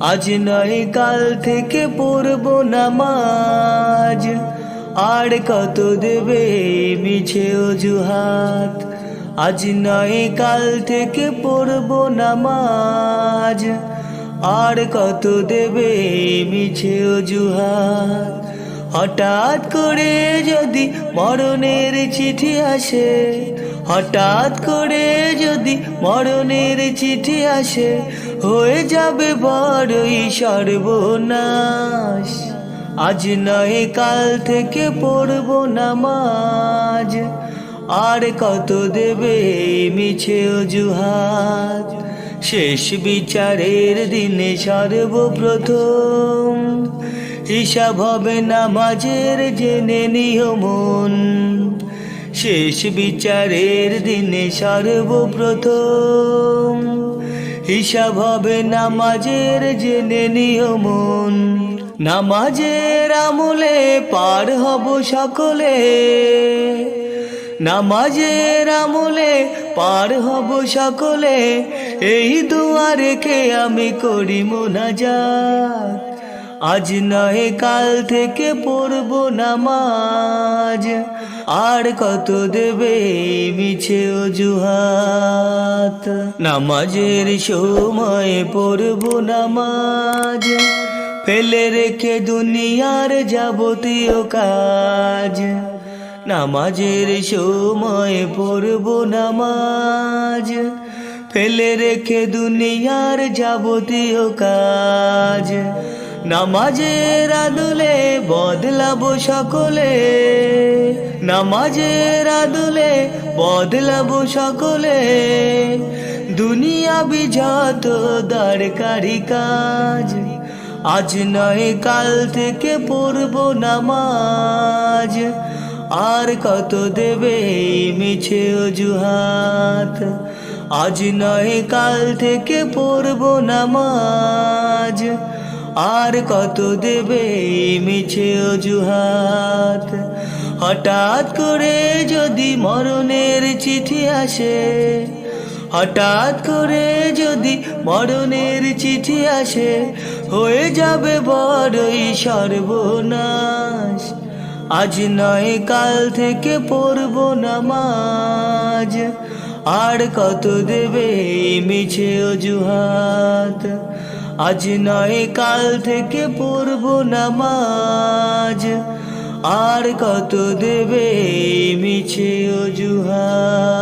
আজ নয় কাল থেকে পড়ব নামাজ। আর কত দেবে মিছে অজুহাত? আজ নয় কাল থেকে পড়ব নামাজ। আর কত দেবে মিছে অজুহাত? হঠাৎ করে যদি মরণের চিঠি আসে, হঠাৎ করে যদি মরণের চিঠি আসে, হয়ে যাবে বড়ই সর্বনাশ। আজ নয়, কাল থেকে পড়ব নামাজ। আর কত দেবে মিছে অজুহাত? শেষ বিচারের দিনে সর্বপ্রথম হিসাব হবে নামাজের জেনে নিয়মন শেষ বিচারের দিনে সর্বপ্রথম হিসাব হবে নামাজের জেনে নিয়মন নামাজের আমলে পার হব সকলে। নামাজের আমলে পার হব সকলে। এই দোয়া রেখে আমি করি মোনাজাত। আজ নয়, কাল থেকে পড়ব নামাজ। আর কত দেবে মিছে অজুহাত? নামাজের সময় পড়ব নামাজ। ফেলে রেখে দুনিয়ার যাবতীয় কাজ। নামাজের সময় পড়ব নামাজ। ফেলে রেখে দুনিয়ার যাবতীয় কাজ। নামাজের আদলে বদলাবো সকলে। নামাজের আদলে বদলাবো সকলে। দুনিয়া বিজাত দরকারি কাজ। আজ নয়, কাল থেকে পড়ব নামাজ। আর কত দেবে মিছে অজুহাত? আজ নয়, কাল থেকে পড়ব নামাজ। আর কত দেবে মিছে অজুহাত? হঠাৎ করে যদি মরণের চিঠি আসে, হঠাৎ করে যদি মরণের চিঠি আসে, হয়ে যাবে বড়ই সর্বনাশ। আজ নয়, কাল থেকে পড়ব নামাজ। আর কত দেবে মিছে অজুহাত? আজ নয় কাল থেকে পড়ব নামাজ। আর কত দেবে মিছে অজুহাত?